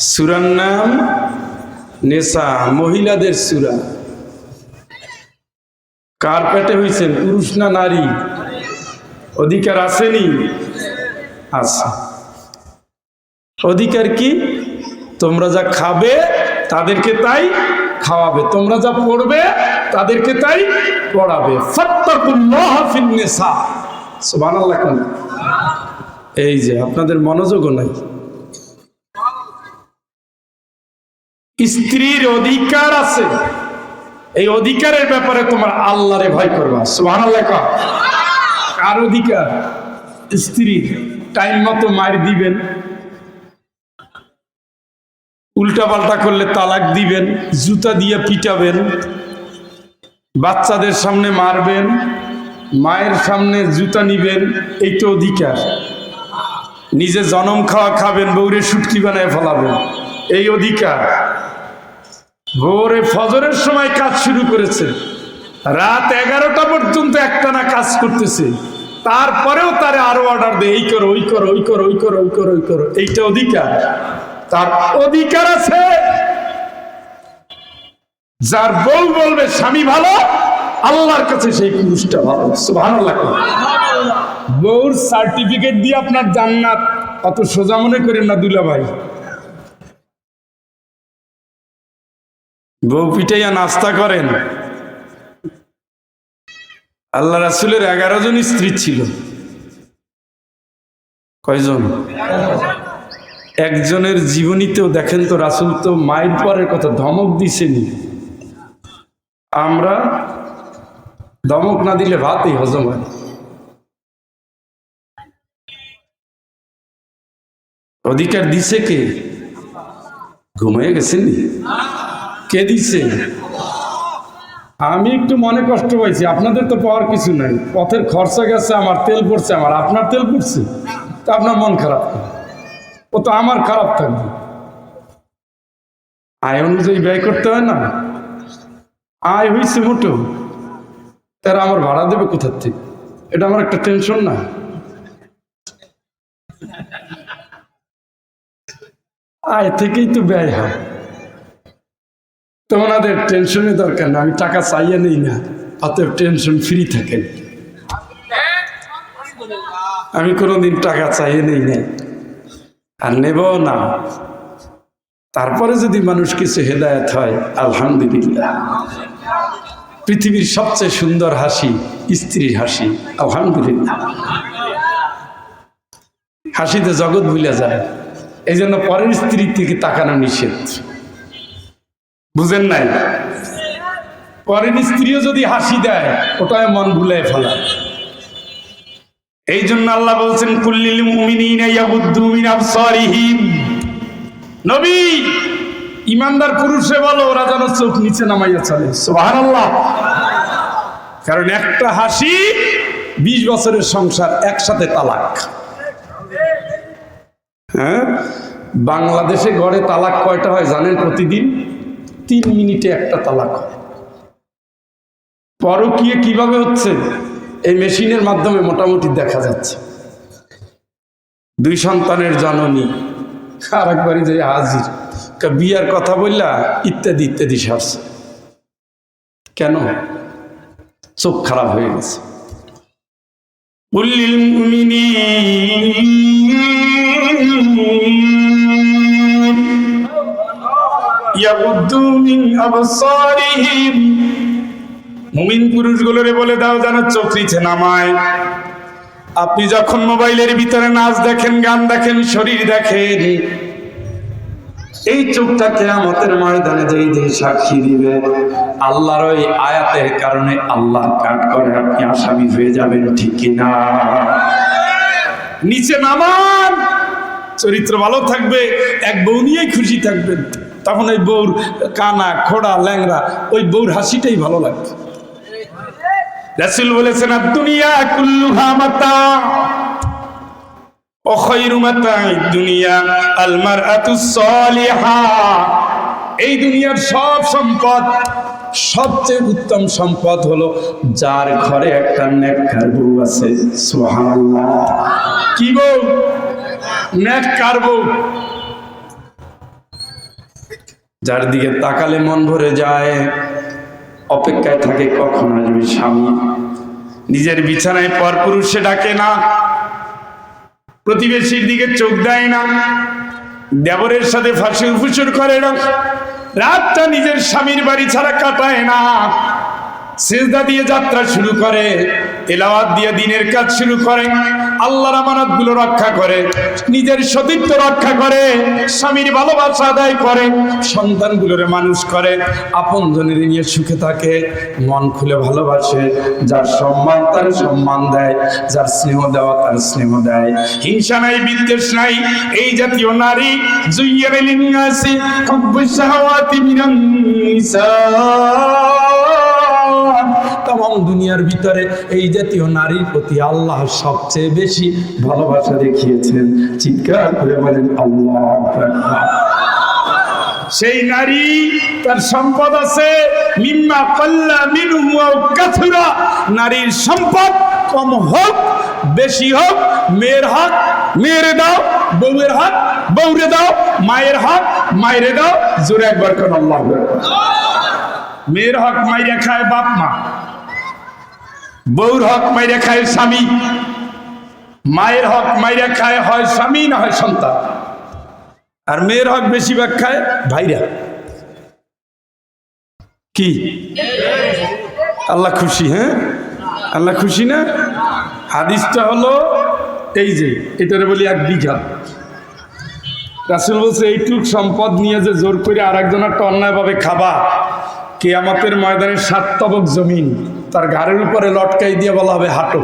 সুরার নাম নেশা, মহিলাদের সুরা। কার পেটে হয়েছেন পুরুষ না নারী? অধিকার আসেনি? আছে। অধিকার কি? তোমরা যা খাবে, তাদেরকে তাই খাওয়াবে। তোমরা যা পড়বে, তাদেরকে তাই পড়াবে। এই যে, আপনাদের মনোযোগও নাই। স্ত্রীর অধিকার আছে। এই অধিকারের ব্যাপারে তোমার আল্লাহরে ভয় করবা। কও। কার অধিকার? স্ত্রীর। টাইম মতো মার দিবেন। উল্টা পাল্টা করলে তালাক দিবেন। জুতা দিয়ে পিটাবেন। বাচ্চাদের সামনে মারবেন। মায়ের সামনে জুতা নিবেন। এই তো অধিকার। নিজে জনম খাওয়া খাবেন, বউরে সুটকি বানায় ফেলাবেন। এই অধিকার। ভোরে ফজরের সময় কাজ শুরু করেছে। রাত এগারোটা পর্যন্ত একটানা কাজ করতেছে। তারপরেও তারে আরও অর্ডার দেয়, এই করো, ওই করো ওই করো ওই করো ওই করো ওই করো। এইটা অধিকার। তার অধিকার আছে। যার বউ বলবে, স্বামী ভালো, আল্লাহর কাছে সেই পুরুষটা ভালো। ভালো লাগে বউর সার্টিফিকেট দিয়ে আপনার জান্নাত, অত সোজা মনে করেন না দুলা ভাই বউ পিটাইয়া নাস্তা করেন। আল্লাহ রাসুলের এগারো জন স্ত্রী ছিল। কয়জন? একজনের জীবনীতেও দেখেন তো রাসুল তো মায়ের পরের কথা ধমক দিছেনি আমরা ধমক না দিলে ভাতই হজম হয় অধিকার দিছে কে? ঘুমিয়ে গেছেন? কে দিছে? আমি একটু মনে কষ্ট পাইছি, আপনাদের তো পাওয়ার কিছু নাই। পথের খরচা গেছে, আমার তেল পড়ছে, আমার আপনার তেল পড়ছে? আপনার মন খারাপ? ও তো আমার খারাপ থাকবে। আয় অনুযায়ী ব্যয় করতে হয় না। আয় হয়েছে মোটো। তারা আমার ভাড়া দেবে কোথার থেকে? এটা আমার একটা টেনশন না। আয় থেকেই তো ব্যয় হয়। তো ওনাদের টেনশনের দরকার না আমি টাকা চাইয়ে নেই না, অতএব টেনশন ফ্রি থাকেন। আমি কোনোদিন টাকা চাইয়ে নেই না আর নেব না। তারপরে যদি মানুষ কিছু হেদায়ত হয়, আলহামদুলিল্লাহ। পৃথিবীর সবচেয়ে সুন্দর হাসি স্ত্রীর হাসি, আলহামদুলিল্লাহ। হাসিতে জগৎ ভুলে যায়। এই জন্য পরের স্ত্রীর দিকে তাকানো নিষেধ। বুঝেন নাই? পরের স্ত্রীও যদি হাসি দেয় ওটাই মন ভুলে ফেলা। এই জন্য আল্লাহ বলছেন, কুল্লিল মুমিনিনা ইয়াগুদ্দু মিন আবসারিহিম। নবী, ইমানদার পুরুষে বলো, ওরা যেন চোখ নিচে নামাইয়া চলে। সুবহানাল্লাহ। কারণ একটা হাসি, বিশ বছরের সংসার একসাথে তালাক। হ্যাঁ? বাংলাদেশে গড়ে তালাক কয়টা হয় জানেন প্রতিদিন? তিন মিনিটে একটা তালাক। হয় পরকীয় কীভাবে হচ্ছে? এই মেশিনের মাধ্যমে মোটামুটি দেখা যাচ্ছে। দুই সন্তানের জননী, আর একবারই যে হাজির। বিয়ার কথা বললা, ইত্যাদি ইত্যাদি সারছে। কেন? চোখ খারাপ হয়ে গেছে। কুল্লিল ইয়াগুদ্দু মিন আবসারিহিম। মুমিন পুরুষগুলোরে বলে দাও যেন চোখ নিচে নামায়। আপনি যখন মোবাইলের ভিতরে নাচ দেখেন, গান দেখেন, শরীর দেখেন, এই চোখটা কেয়ামতের ময়দানে যেই যে সাক্ষী দিবে, আল্লাহর ওই আয়াতের কারণে আল্লাহ কাট করে আপনি আসামি হয়ে যাবেন, ঠিক কিনা নিচে নামান। চরিত্র ভালো থাকবে, এক বউ নিয়েই খুশি থাকবেন। তখন ওই বউর কানা, খোড়া ল্যাংরা ওই বউর হাসিটাই ভালো লাগবে রাসূল বলেছেন দুনিয়া কুল্লুহা মাতা অখৈরু মাতাই দুনিয়া, আল মারআতু সালিহা। এই দুনিয়ার সব সম্পদ, সবচেয়ে উত্তম সম্পদ হলো যার ঘরে একটা নেককার বউ আছে। সুবহানাল্লাহ। কি বউ? নেককার বউ। যার দিকে তাকালে মন ভরে যায়, অপেক্ষায় থাকে কখন আসবে স্বামী। নিজের বিছানায় পর পুরুষে ডাকে না, প্রতিবেশীর দিকে চোখ দেয় না, দেবরের সাথে ফাঁসির ফুসুর করে না, রাতটা নিজের স্বামীর বাড়ি ছাড়া কাটায় না। সেজদা দিয়ে যাত্রা শুরু করে তেলাওয়াত দিয়ে দিনের কাজ শুরু করে, আল্লাহর আমানতগুলো রক্ষা করে, নিজের সতীত্ব রক্ষা করে, স্বামীর ভালোবাসা আদায় করে, সন্তানগুলোরে মানুষ করে আপন জনের নিয়ে সুখে থাকে, মন খুলে ভালোবাসে, যার সম্মান তার সম্মান দেয়, যার স্নেহ দেওয়া তার স্নেহ দেয়। হিংসা নাই, বিদ্বেষ নাই, এই জাতীয় নারী জুইয়ের লিঙ্গাসি হব্বুস শাহাওয়াতি মিনান নিসা। তাম দুনিয়ার ভিতরে এই জাতীয় নারীর প্রতি আল্লাহ সবচেয়ে বেশি ভালোবাসা দেখিয়েছেন। চিৎকার করে বলেন আল্লাহ সেই নারী তার সম্পদ আছে মিম্মা পাল্লা মিনু কাথুরা নারীর সম্পদ কম হোক বেশি হোক মেয়ের হক মেয়েরে দাও বউয়ের হক বউরে দাও মায়ের হক মায়েরে দাও। জোরে একবার কোন আল্লাহ মেয়ের হক মাইরে খায় বাপ মা। বউর হক মাইরে খায় স্বামী, মায়ের হক মাইরে খায় হয় স্বামী, না হয় সন্তান। আর মেয়ের হক বেশিরভাগ খায় ভাইরা। কি? আল্লাহ খুশি হ্যাঁ? আল্লাহ খুশি না? হাদিসটা হলো এই যে, এটারে বলি এক বিঘা। রাসুল বলছে, এইটুক সম্পদ নিয়ে যে জোর করে আর একজনের অন্যায়ভাবে খাবা, কেয়ামতের ময়দানে সাত তবক জমিন। তার ঘাড়ের উপরে লটকাই দিয়ে বলা হবে, হাঁটো।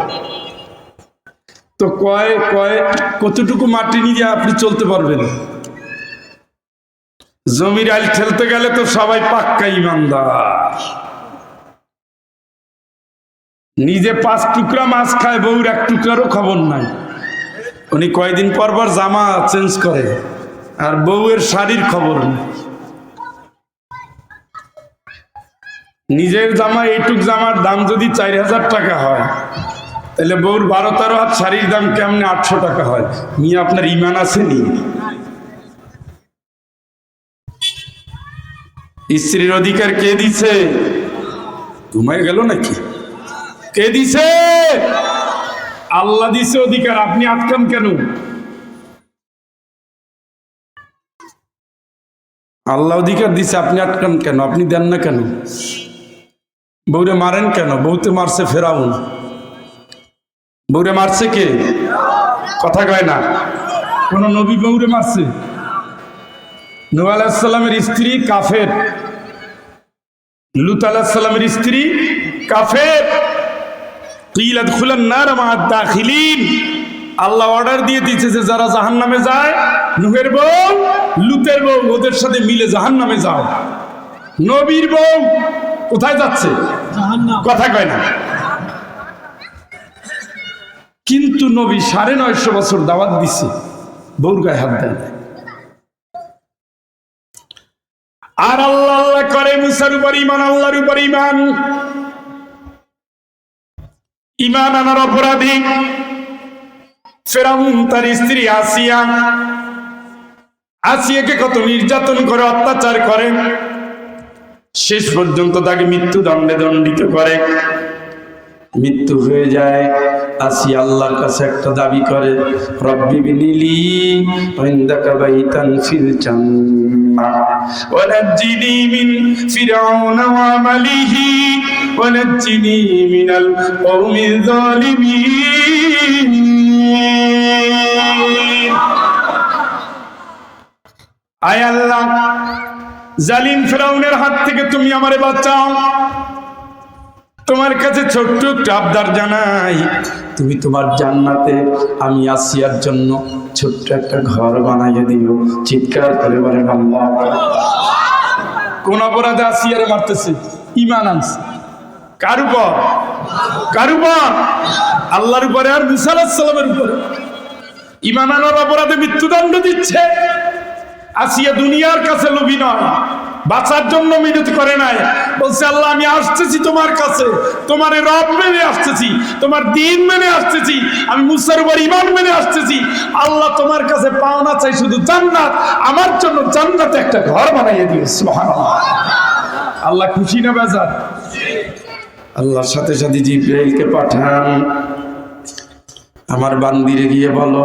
তো কয় কয়, কতটুকু মাটি নিয়ে আপনি চলতে পারবেন? জমির আইল ঠেলতে গেলে তো সবাই পাক্কা ইমানদার। নিজে পাঁচ টুকরা মাছ খায়, বউর এক টুকরারও খবর নাই। উনি কয়দিন পর পর জামা চেঞ্জ করে, আর বউয়ের শাড়ির খবর নেই। নিজের জামা, এইটুক জামার দাম যদি চার হাজার টাকা হয়, তাহলে বউর বারো তেরো হাত শাড়ির দাম কেমনে আটশো টাকা হয়? মিয়া, আপনার ইমান আছে নি? স্ত্রীর অধিকার কে দিছে? ঘুমাই গেল নাকি? কে দিছে? আল্লাহ দিছে অধিকার, আপনি আটকান কেন? আল্লাহ অধিকার দিছে, আপনি আটকান কেন? আপনি দেন না কেন? বউরে মারেন কেন? বউতে মারছে ফেরাউন। বউরে মারছে কে? কথা কয় না। কোন নবী বউরে মারছে? নূহ আলাহিসাল্লামের স্ত্রী কাফের। লুত আলাহিসাল্লামের স্ত্রী কাফের। আল্লাহ অর্ডার দিয়ে দিয়েছে যে যারা জাহান নামে যায়, নুহের বউ, লুতের বউ, ওদের সাথে মিলে জাহান নামে যাও। নবীর বউ কোথায় যাচ্ছে? কথা কয় না। কিন্তু নবী সাড়ে নয়শো বছর দাওয়াত দিছে বউর গায়ে হাত দেয় আর আল্লাহ আল্লাহ করে মুসার উপর ইমান আল্লাহর উপর ইমান ইমান আনার অপরাধী ফেরাউন তার স্ত্রী আসিয়া আসিয়াকে কত নির্যাতন করে অত্যাচার করে। শেষ পর্যন্ত তাকে মৃত্যুদণ্ডে দণ্ডিত করে। মৃত্যু হয়ে যায়, আসি আল্লাহর কাছে একটা দাবি করে, রব্বি বিনিলি বাইতান ফিল জান্নাহ মিন ফিরআউনা ওয়া ওয়ানাজ্জিনি মিনাল কওমিজ জালিমিন আয় আল্লাহ জালিম ফেরাউনের হাত থেকে তুমি আমারে বাঁচাও। তোমার কাছে ছোট্ট একটা আবদার জানাই। তুমি তোমার জান্নাতে আমি আসিয়ার জন্য ছোট্ট একটা ঘর বানাইয়ে দিও। চিৎকার করে বলেন আল্লাহ! কোন অপরাধে আসিয়ারে মারতেছে? ইমান আনছে। কার উপর? কার উপর? আল্লাহর উপরে আর মুসা সালামের উপরে। ইমান আনার অপরাধে মৃত্যুদণ্ড দিচ্ছে। আসিয়া দুনিয়ার কাছে লোভী নয়, বাঁচার জন্য মিনতি করে নাই। বলছে, আল্লাহ, আমি আসতেছি তোমার কাছে। তোমার রব মেনে আসতেছি, তোমার দিন মেনে আসতেছি, আমি মুসার উপর ইমান মেনে আসতেছি। আল্লাহ তোমার কাছে পাওনা চাই শুধু জান্নাত, আমার জন্য জান্নাতে একটা ঘর বানাইয়ে সুবহানাল্লাহ। আল্লাহ খুশি না বেজার? আল্লাহর সাথে সাথে জিব্রাইলকে পাঠান। আমার বান্দিরে গিয়ে বলো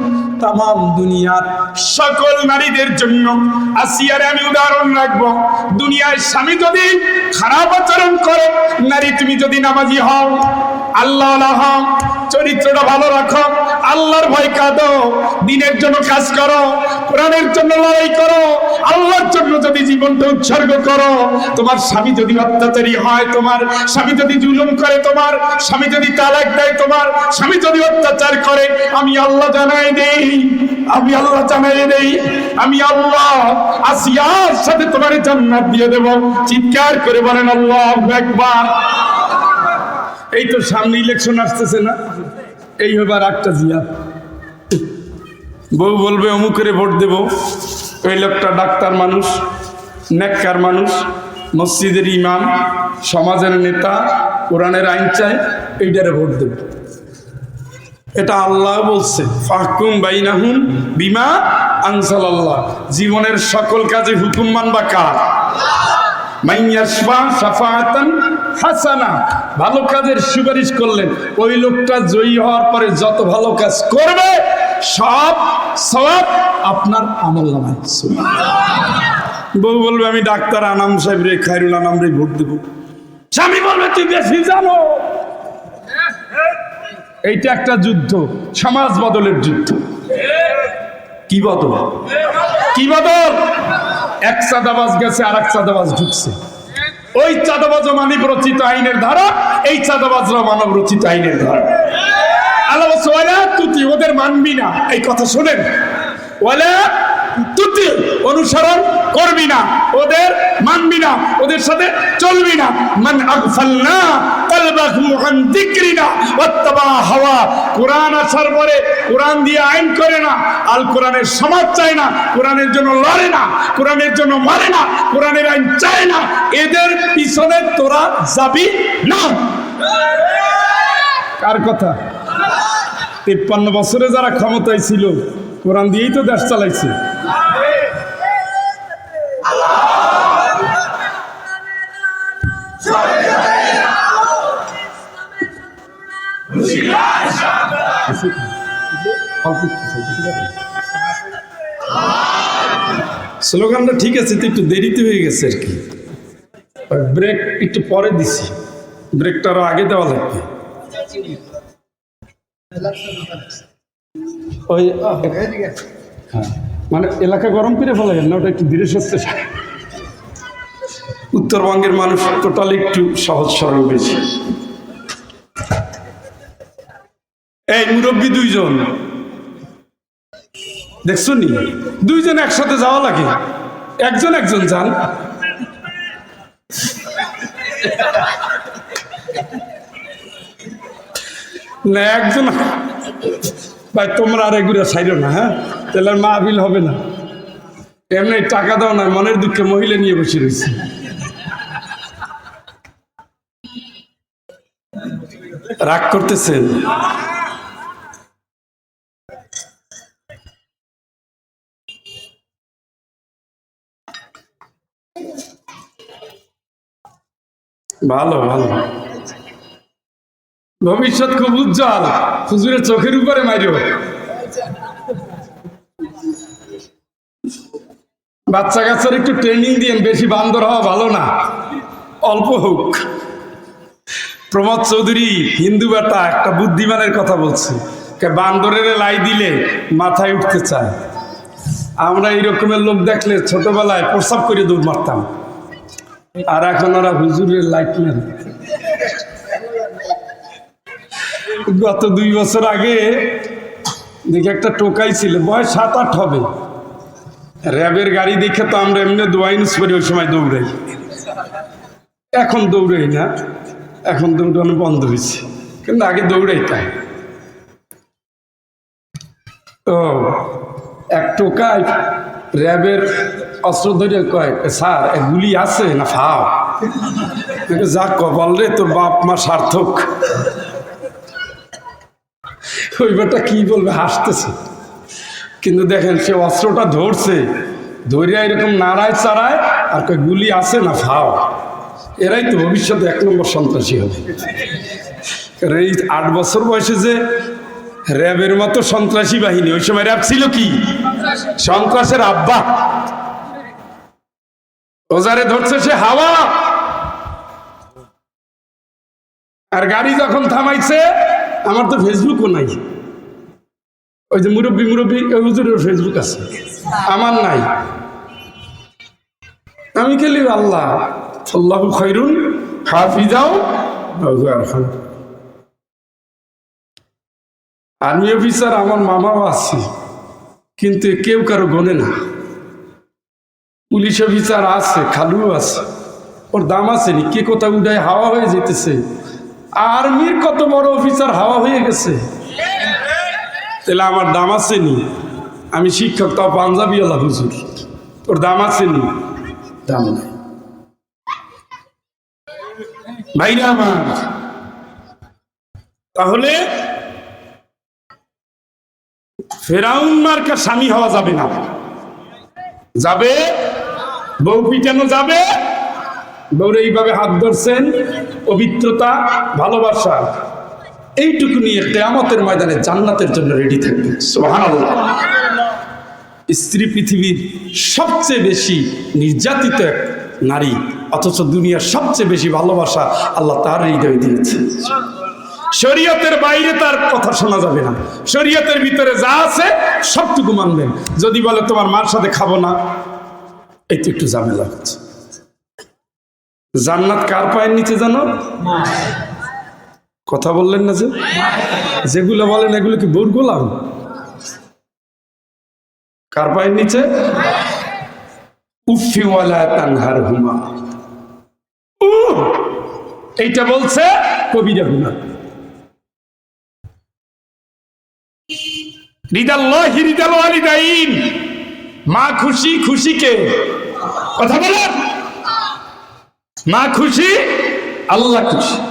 তাম দুনিয়ার সকল নারীদের জন্য আসিয়ারে আমি উদাহরণ রাখব। দুনিয়ার স্বামী যদি খারাপ আচরণ করে, নারী তুমি যদি নামাজি হও আল্লাহ হও, চরিত্রটা ভালো রাখো, আল্লাহর ভয় কাঁদো, দিনের জন্য কাজ করো, কোরআনের জন্য লড়াই করো আল্লাহর জন্য যদি জীবনটা উৎসর্গ করো। তোমার স্বামী যদি অত্যাচারী হয়, তোমার স্বামী যদি জুলুম করে, তোমার স্বামী যদি তালাক দেয়, তোমার স্বামী যদি অত্যাচার করে, আমি আল্লাহ জানাই দেই, আমি আল্লাহ জানাই দেই, আমি আল্লাহ আসিয়ার সাথে তোমার জান্নাত দিয়ে দেব। চিৎকার করে বলেন, আল্লাহ একবার এই তো সামনে ইলেকশন আসতেছে না? এই হবে আর একটা জিয়াদ বউ বলবে, অমুকের ভোট দেব। ওই লোকটা ডাক্তার মানুষ। নেককার মানুষ, মসজিদের ইমাম, সমাজের নেতা, কোরআনের আইন চায় এইটারে ভোট দেবে। এটা আল্লাহ বলছে, ফাহকুম বাইনাহুম বিমা আনসাল আল্লাহ জীবনের সকল কাজে হুকুম মানবা কার? হাসানা। ভালো কাজের সুপারিশ করলেন, ওই লোকটা জয়ী হওয়ার পরে যত ভালো কাজ করবে, সব সব আপনার আমল নামায়। বউ বলবে আমি ডাক্তার আনাম সাহেব রে খায়রুল আনাম রে ভোট দেবো। স্বামী বলবে তুই বেশি জানো। এইটা একটা যুদ্ধ সমাজ বদলের যুদ্ধ। কি বদল? কি বদল? এক চাঁদাবাজ গেছে আর এক চাঁদাবাজ ঢুকছে। ওই চাঁদাবাজ মানব রচিত আইনের ধারা এই চাঁদাবাজরা মানব রচিত আইনের ধারা। আল্লাহ বলছে, "ওয়ালা তুতি ওদের মানবি না। এই কথা শোনেন। ওয়ালা তুতি অনুসরণ করবি না। ওদের মানবি না, ওদের সাথে চলবি না। মান আগফালনা কলবাহু আন যিকরিনা ওয়াত্তাবা হাওয়া। কোরআন আসার পরে কোরআন দিয়ে আইন করে না। আল কোরআনের সমাজ চায় না, কোরআনের জন্য লড়ে না, কোরআনের জন্য মারে না, কোরআনের আইন চায় না। এদের পিছনে তোরা যাবি না। কার কথা? তিপ্পান্ন বছরে যারা ক্ষমতায় ছিল, কোরআন দিয়েই তো দেশ চালাইছে। স্লোগানটা ঠিক আছে তো একটু দেরিতে হয়ে গেছে আর কি। ব্রেক একটু পরে দিছি। ব্রেকটা আরও আগে দেওয়া লাগবে। ওই হ্যাঁ। মানে এলাকা গরম করে ফেলা না, ওটা একটু ধীরে সুস্থে উত্তরবঙ্গের মানুষ টোটালি একটু সহজ সরল বেশি। এই মুরব্বী দুইজন। দেখছ নি? দুইজন একসাথে যাওয়া লাগে। একজন একজন যান। না, একজন ভাই, তোমরা আর এগুলো সাইডো না হ্যাঁ? তাহলে আর মাহবিল হবে না। এমনি টাকা দাও না, মনের দুঃখে মহিলা নিয়ে বসে রয়েছে। রাগ করতেছেন ভালো ভালো। ভবিষ্যৎ খুব উজ্জ্বল। হুজুরের চোখের উপরে মারিও বাচ্চা কাচ্চার একটু ট্রেনিং দিন বেশি বান্দর হওয়া ভালো না। অল্প হোক। প্রমোদ চৌধুরী, হিন্দু বেটা, একটা বুদ্ধিমানের কথা বলছি। বান্দরের লাই দিলে মাথায় উঠতে চায়। আমরা এই রকমের লোক দেখলে ছোটবেলায় প্রসাব করে দৌড় মারতাম। আর এখন ওরা হুজুরের লাইট মেরে গত দুই বছর আগে দেখি একটা টোকাই ছিল, বয়স সাত আট হবে। র্যাবের গাড়ি দেখে তো আমরা এমনি দোয়াইনিস করি ওই সময় দৌড়াই। এখন দৌড়াই না, এখন দৌড়ানো বন্ধ হয়েছে, কিন্তু আগে দৌড়াই তাই ও এক টোকায় র্যাবের অস্ত্র ধরে কয়, স্যার গুলি আছে না ফাও? যা কপাল রে, তোর বাপ মা সার্থক। ওই কি বলবে? হাসতেছে। কিন্তু দেখেন, সে অস্ত্রটা ধরছে ধরে এরকম নাড়ায় চাড়ায়, আর কয়, গুলি আছে না ফাও? এরাই তো ভবিষ্যতে এক নম্বর সন্ত্রাসী হবে। এই আট বছর বয়সে যে র্যাবের মতো সন্ত্রাসী বাহিনী, ওই সময় র্যাব ছিল কি? সন্ত্রাসের আব্বা। ওজারে ধরছে সে হাওয়া। আর গাড়ি যখন থামাইছে, আমার তো ফেসবুকও নাই। ওই যে মুরব্বী মুরব্বী হুজুরের ফেসবুক আছে। আমার নাই। আমি খেলি, আল্লাহ আল্লাহ খৈরুন হাফিজাও আর্মি অফিসার আমার মামাও আছে, কিন্তু কেউ কারও গনে না। পুলিশ অফিসার আছে, খালুও আছে, ওর দাম আছে নি, কে কোথাও উঠায় হাওয়া হয়ে যেতেছে। আর্মির কত বড় অফিসার হাওয়া হয়ে গেছে। তাহলে আমার দাম আছে নি? আমি শিক্ষক, তাও পাঞ্জাবিওয়ালা হুজুর। ওর দাম আছে নি? দাম নাই। ভাইরা আমার, তাহলে ফেরাউন মার্কা স্বামী হওয়া যাবে না। যাবে? বউ পিটানো যাবে? বউরে এইভাবে হাত ধরছেন? পবিত্রতা, ভালোবাসা। এইটুকু নিয়ে কেয়ামতের ময়দানে জান্নাতের জন্য রেডি থাকবে। স্ত্রী পৃথিবীর সবচেয়ে বেশি নির্যাতিত এক নারী, অথচ দুনিয়ার সবচেয়ে বেশি ভালোবাসা আল্লাহ তার হৃদয় দিয়েছে। শরীয়তের বাইরে তার কথা শোনা যাবে না। শরীয়তের ভিতরে যা আছে সবটুকু মানবেন। যদি বলে তোমার মার সাথে খাব না, এই তো একটু ঝামেলা হচ্ছে। জান্নাত কার পায়ের নিচে জানো? কথা বললেন না যে? যেগুলো বলেন এগুলো কি বোর গোলাম? কার পায়ের নিচে? উফিওয়ালা তানহার হুমা! এইটা বলছে কবিরা ওয়ালিদাইন। মা খুশি খুশিকে কথা বলেন। মা খুশি, আল্লাহ খুশি।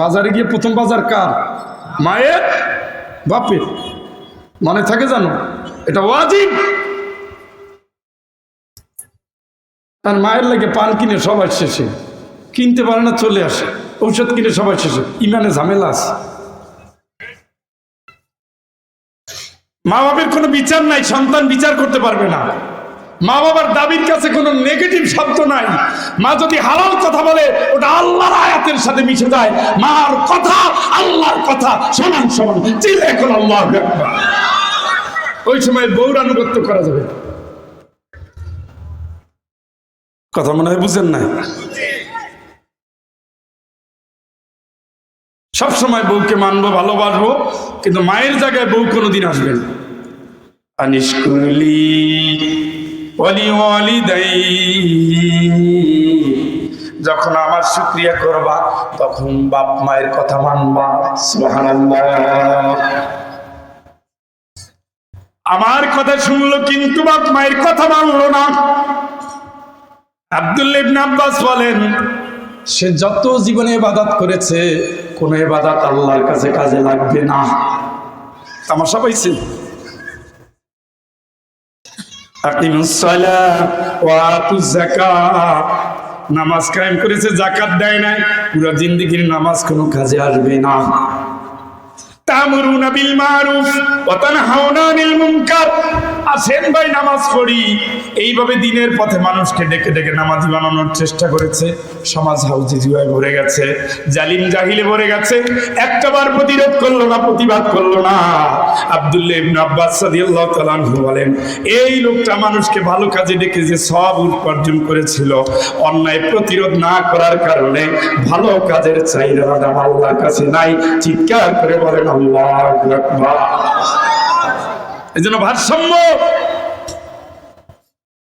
বাজারে গিয়ে প্রথম বাজার কার? মায়ের? বাপের। মনে থাকে জানো, এটা ওয়াজিব। আর মায়ের লাগে পান কিনে সবার শেষে, কিনতে পারে না চলে আসে, ঔষধ কিনে সবার শেষে, ইমানে ঝামেলা আছে। মা বাপের কোনো বিচার নাই, সন্তান বিচার করতে পারবে না। মা বাবার দাবির কাছে কোনো নেগেটিভ শব্দ নাই। মা যদি হালাল কথা বলে, ওটা আল্লাহর আয়াতের সাথে মিশে যায়। মার কথা আল্লাহর কথা, সমান সমান। চিলে এখন আল্লাহ ওই সময় বউর আনুগত্য করা যাবে। কথা মনে হয় বুঝেন নাই? সব সময় বউকে মানবো, ভালোবাসবো, কিন্তু মায়ের জায়গায় বউ কোনোদিন আসবেন আনিসকুলি অলি অলি যখন আমার শুক্রিয়া করবা, তখন বাপ মায়ের কথা মানবা। আমার কথা শুনলো কিন্তু বাপ মায়ের কথা মানলো না। আব্দুল্লাহ ইবনে আব্বাস বলেন, সে যত জীবনে ইবাদত করেছে, কোন ইবাদত আল্লাহর কাছে কাজে লাগবে না। তামাশা পাইছে আকিমুস সালাহ ওয়া আতুজ যাকাত নামাজ কায়েম করেছে জাকাত দেয় নাই, পুরো জিন্দিগির নামাজ কোনো কাজে আসবে না। তামরুনা বিল মারুফ ওয়া তানহাউনা আনিল মুনকার। আসেন ভাই, নামাজ পড়ি। এইভাবে দিনের পথে মানুষকে ডেকে ডেকে নামাজি বানানোর চেষ্টা করেছে। সমাজ হাউজি জুয়ায় ভরে গেছে, জালিম জাহিলে ভরে গেছে। একটাবার প্রতিরোধ করল না, প্রতিবাদ করল না। আব্দুল্লাহ ইবনে আব্বাস রাদিয়াল্লাহু তাআলা বলেন, এই লোকটা মানুষকে ভালো কাজে ডেকে যে সব উপার্জন করেছিল, অন্যায় প্রতিরোধ না করার কারণে ভালো কাজের চাহিদাটা আল্লাহর কাছে নাই। চিৎকার করে বলেন, আল্লাহু আকবার। এই জন্য ভারসাম্য